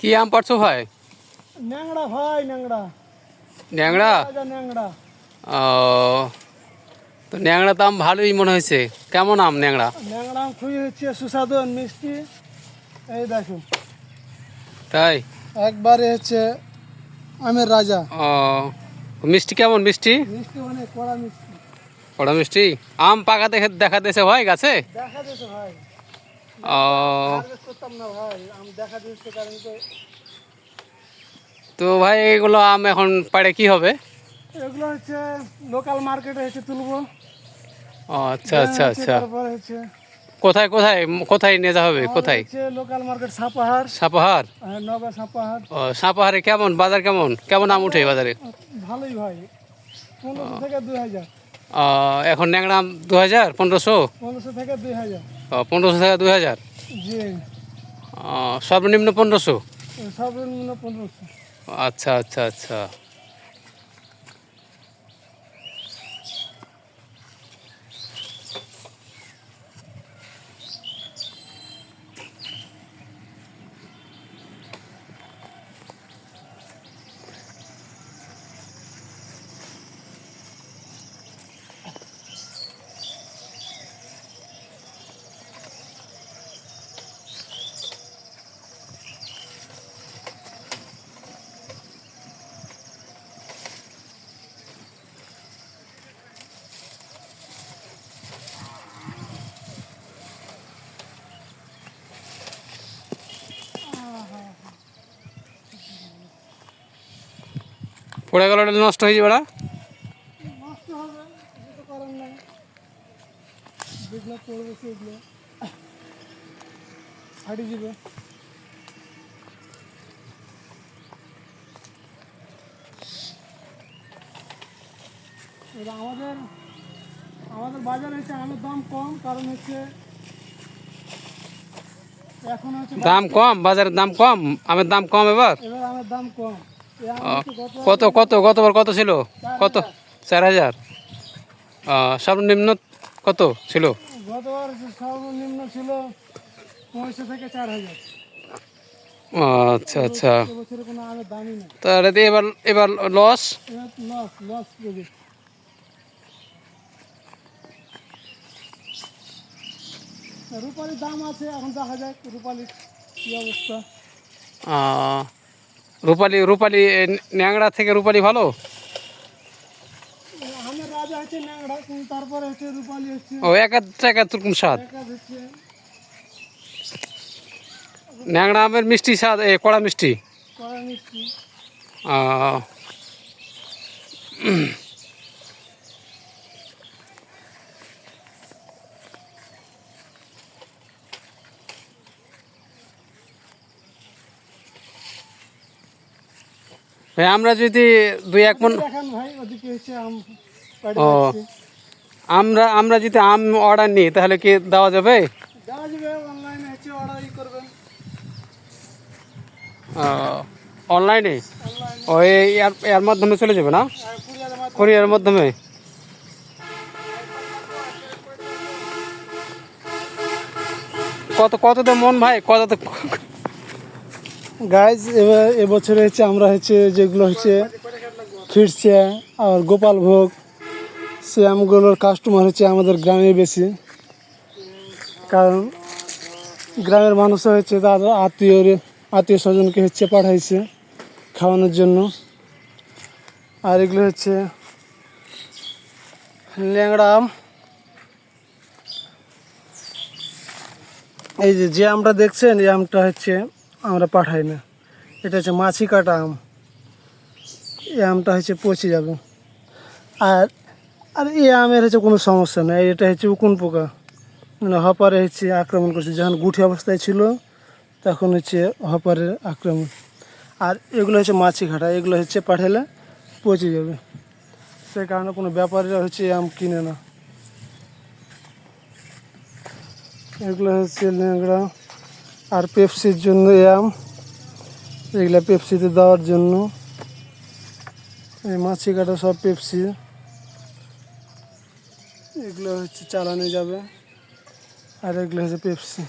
কি আম পারছ ভাই? ন্যাংড়া ভাই ন্যাংড়া। ন্যাংড়া? ন্যাংড়া। ও তো ন্যাংড়া তো আম ভালোই মনে হয়েছে। কেমন আম ন্যাংড়া? ন্যাংড়া আম খুবই হচ্ছে সুস্বাদু আর মিষ্টি। এই দেখুন তাই? একবারে হচ্ছে আমের রাজা। ও মিষ্টি কেমন মিষ্টি? মিষ্টি অনেক কড়া মিষ্টি। বড় মিষ্টি? আম পাকা দেখে দেখা দিয়েছে ভাই গাছে? দেখা দিয়েছে ভাই। তো তো ভাই এগুলো আম এখন পাড়ে কি হবে? এগুলো হচ্ছে লোকাল মার্কেটে হচ্ছে তুলবো। আচ্ছা আচ্ছা আচ্ছা। কোথায় কোথায় কোথায় নিয়ে যাওয়া হবে কোথায়? Local market Sapahar. সাপাহার? আর নগর সাপাহার। ও সাপাহারে কেমন বাজার কেমন? কেমন আম উঠে বাজারে? ভালোই ভাই। পনেরোশো থেকে দুই হাজার। এখন ন্যাংরা আম দু হাজার পনেরোশো? পনেরোশো থেকে দুই হাজার। পনেরোশো থেকে দুই হাজার? সর্বনিম্ন পনেরোশো? সর্বনিম্ন পনেরোশো। আচ্ছা আচ্ছা আচ্ছা। পড়ে গেল ওটা নষ্ট হয়ে যাবে যেগুলো পড়বে সেগুলো যাবে এবার আমাদের আমাদের বাজারে হচ্ছে আমের দাম কম কারণ হচ্ছে এখন হচ্ছে দাম কম বাজারের দাম কম আমের দাম কম এবার? এবার আমের দাম কম। কত কত গতবার কত ছিল? কত? চার হাজার। সর্বনিম্ন কত ছিল? গতবার সর্বনিম্ন ছিল পঁয়ষট্টি থেকে চার হাজার। ও, আচ্ছা। আচ্ছা তাহলে এবার এবার লস রূপালির দাম আছে এখন দেখা যাক রূপালির কী অবস্থা? রূপালি রূপালি ন্যাংড়া থেকে রূপালি ভালো? ও এক রকম স্বাদ। ন্যাংড়া আমের মিষ্টি স্বাদ এ কড়া মিষ্টি? কড়া আমরা যদি দুই এক মন ও। আমরা আমরা যদি আম অর্ডার নিই তাহলে কি দেওয়া যাবে? অনলাইনে ওই এর মাধ্যমে চলে যাবে না? আর কুরিয়ারের মাধ্যমে। কোরিয়ার মাধ্যমে? কত কততে মন ভাই? কততে গাইজ এবছরে হচ্ছে আমরা হচ্ছে যেগুলো হচ্ছে খিরচে আর গোপাল ভোগ সে আমগুলোর কাস্টমার হচ্ছে আমাদের গ্রামে বেশি। কারণ গ্রামের মানুষ হচ্ছে তাদের আত্মীয় আত্মীয় স্বজনকে হচ্ছে পাঠাইছে খাওয়ানোর জন্য। আর এগুলো হচ্ছে ল্যাংড়া আম। এই যে যে আমটা দেখছেন, এই আমটা হচ্ছে আমরা পাঠাই না। এটা হচ্ছে মাছি কাটা আম। এই আমটা হচ্ছে পচে যাবে। আর আর এই আমের হচ্ছে কোনো সমস্যা নেই। এটা হচ্ছে উকুন পোকা। মানে হপারে হচ্ছে আক্রমণ করছে। যখন গুঠি অবস্থায় ছিল, তখন হচ্ছে হপারের আক্রমণ। আর এগুলো হচ্ছে মাছি কাটা। এগুলো হচ্ছে পাঠালে পচে যাবে। সেই কারণে কোনো ব্যাপারীরা হচ্ছে আম কিনে না। এগুলো হচ্ছে ল্যাংড়া। আর পেপসির জন্য আম। এগুলা পেপসিতে দেওয়ার জন্য। এই মাছি কাটা সব পেপসি। এগুলো হচ্ছে চালানো যাবে। আর এগুলো হচ্ছে পেপসি।